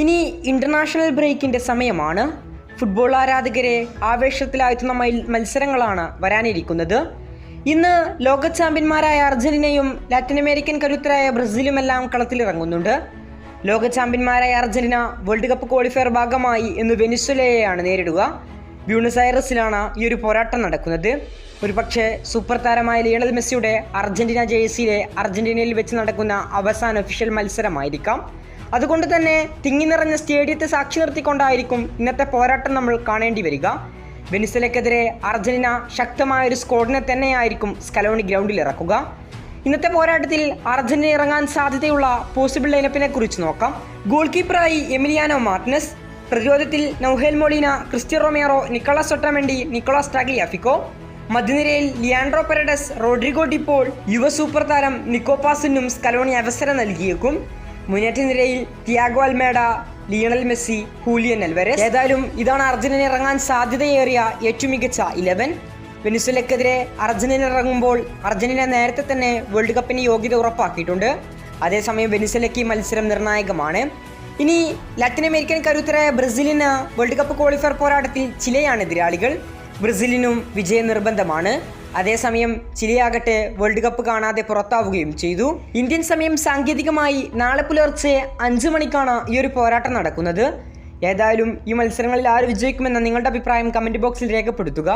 ഇനി ഇന്റർനാഷണൽ ബ്രേക്കിന്റെ സമയമാണ്. ഫുട്ബോൾ ആരാധകരെ ആവേശത്തിലാഴ്ത്തുന്ന മത്സരങ്ങളാണ് വരാനിരിക്കുന്നത്. ഇന്ന് ലോക ചാമ്പ്യന്മാരായ അർജന്റീനയും ലാറ്റിൻ അമേരിക്കൻ കരുത്തരായ ബ്രസീലുമെല്ലാം കളത്തിലിറങ്ങുന്നുണ്ട്. ലോക ചാമ്പ്യന്മാരായ അർജന്റീന വേൾഡ് കപ്പ് ക്വാളിഫയർ ഭാഗമായി ഇന്ന് വെനിസ്വലയെയാണ് നേരിടുക. ബ്യൂണസ് ഐറസിലാണ് ഈ ഒരു പോരാട്ടം നടക്കുന്നത്. ഒരുപക്ഷെ സൂപ്പർ താരമായ ലിയണൽ മെസ്സിയുടെ അർജന്റീന ജേഴ്സിയിലെ അർജന്റീനയിൽ വെച്ച് നടക്കുന്ന അവസാന ഒഫീഷ്യൽ മത്സരമായിരിക്കാം. അതുകൊണ്ട് തന്നെ തിങ്ങി നിറഞ്ഞ സ്റ്റേഡിയത്തെ സാക്ഷി നിർത്തിക്കൊണ്ടായിരിക്കും ഇന്നത്തെ പോരാട്ടം നമ്മൾ കാണേണ്ടി വരിക. വെനിസലയ്ക്കെതിരെ അർജന്റീന ശക്തമായ ഒരു സ്കോഡിനെ തന്നെയായിരിക്കും സ്കലോണി ഗ്രൗണ്ടിൽ ഇറക്കുക. ഇന്നത്തെ പോരാട്ടത്തിൽ അർജന്റീന ഇറങ്ങാൻ സാധ്യതയുള്ള പോസിബിൾ ലൈനപ്പിനെ കുറിച്ച് നോക്കാം. ഗോൾ കീപ്പറായി എമിലിയാനോ മാർട്ടിനസ് പ്രതിരോധത്തിൽ Nahuel Molina Cristian Romero Nicolas Otamendi Nicolas Tagliafico മധ്യനിരയിൽ Leandro Paredes Rodrigo De Paul യുവ സൂപ്പർ താരം നിക്കോപാസിനും സ്കലോണി അവസരം നൽകിയേക്കും. മുന്നേറ്റ നിരയിൽ Thiago Almada Lionel Messi Julian Alvarez. ഏതായാലും ഇതാണ് അർജന്റീന ഇറങ്ങാൻ സാധ്യതയേറിയ ഏറ്റവും മികച്ച ഇലവൻ വെനിസുലക്കെതിരെ അർജന്റീന ഇറങ്ങുമ്പോൾ അർജന്റീന നേരത്തെ തന്നെ വേൾഡ് കപ്പിന് യോഗ്യത ഉറപ്പാക്കിയിട്ടുണ്ട്. അതേസമയം വെനിസുലയ്ക്ക് ഈ മത്സരം നിർണായകമാണ്. ഇനി ലാറ്റിൻ അമേരിക്കൻ കരുത്തരായ ബ്രസീലിന് വേൾഡ് കപ്പ് ക്വാളിഫയർ പോരാട്ടത്തിൽ ചിലയാണ് എതിരാളികൾ. ബ്രസീലിനും വിജയം നിർബന്ധമാണ്. അതേസമയം ചിലിയാകട്ടെ വേൾഡ് കപ്പ് കാണാതെ പുറത്താവുകയും ചെയ്തു. ഇന്ത്യൻ സമയം സാങ്കേതികമായി നാളെ പുലർച്ചെ അഞ്ച് മണിക്കാണ് ഈ ഒരു പോരാട്ടം നടക്കുന്നത്. ഏതായാലും ഈ മത്സരങ്ങളിൽ ആര് വിജയിക്കുമെന്ന നിങ്ങളുടെ അഭിപ്രായം കമന്റ് ബോക്സിൽ രേഖപ്പെടുത്തുക.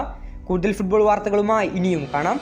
കൂടുതൽ ഫുട്ബോൾ വാർത്തകളുമായി ഇനിയും കാണാം.